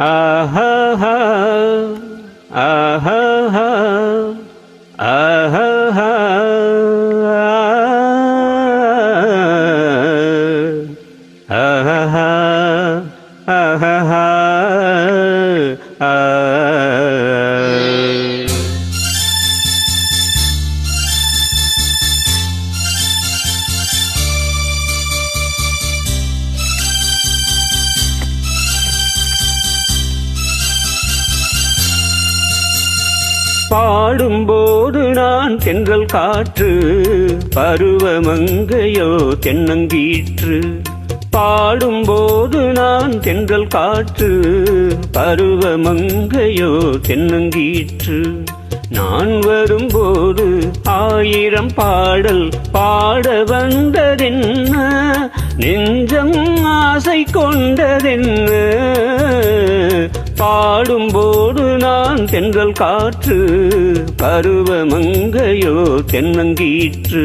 ஆஹா ஆஹா ஆஹா ஆஹா ஆஹா பாடும்போது நான் தென்றல் காற்று பருவமங்கையோ தென்னங்கீற்று. பாடும்போது நான் தென்றல் காற்று பருவமங்கையோ தென்னங்கீற்று. நான் வரும்போது ஆயிரம் பாடல் பாட வந்ததென்ன? நெஞ்சம் ஆசை கொண்டதென்ன? பாடும்போது நான் தென்றல் காற்று பருவமங்கையோ தென்னங்கீற்று.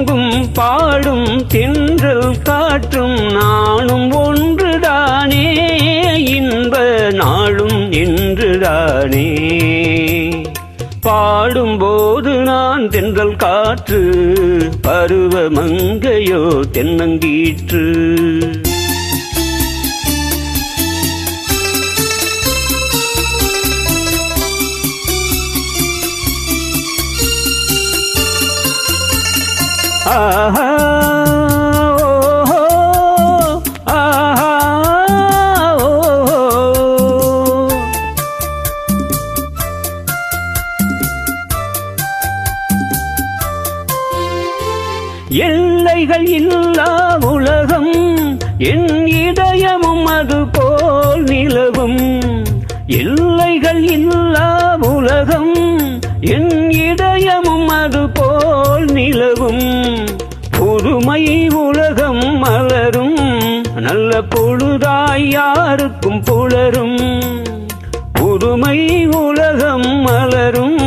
இங்கும் பாடும் தென்றல் காற்றும் நானும் ஒன்றுதானே. இன்ப நாளும் என்றுதானே பாடும்போது நான் தென்றல் காற்று பருவ மங்கையோ தென்னங்கீற்று. ஆஹா எல்லைகள் இல்லா உலகம் என் இதயமும் அது புதுதாய் யாருக்கும் புலரும். புதுமை உலகம் மலரும்.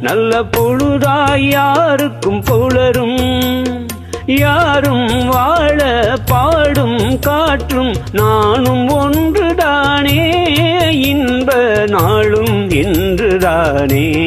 நல்ல பொழுதாய் யாருக்கும் புலரும். யாரும் வாழ பாடும் காற்றும் நானும் ஒன்றுதானே. இன்ப நாளும் இன்றுதானே.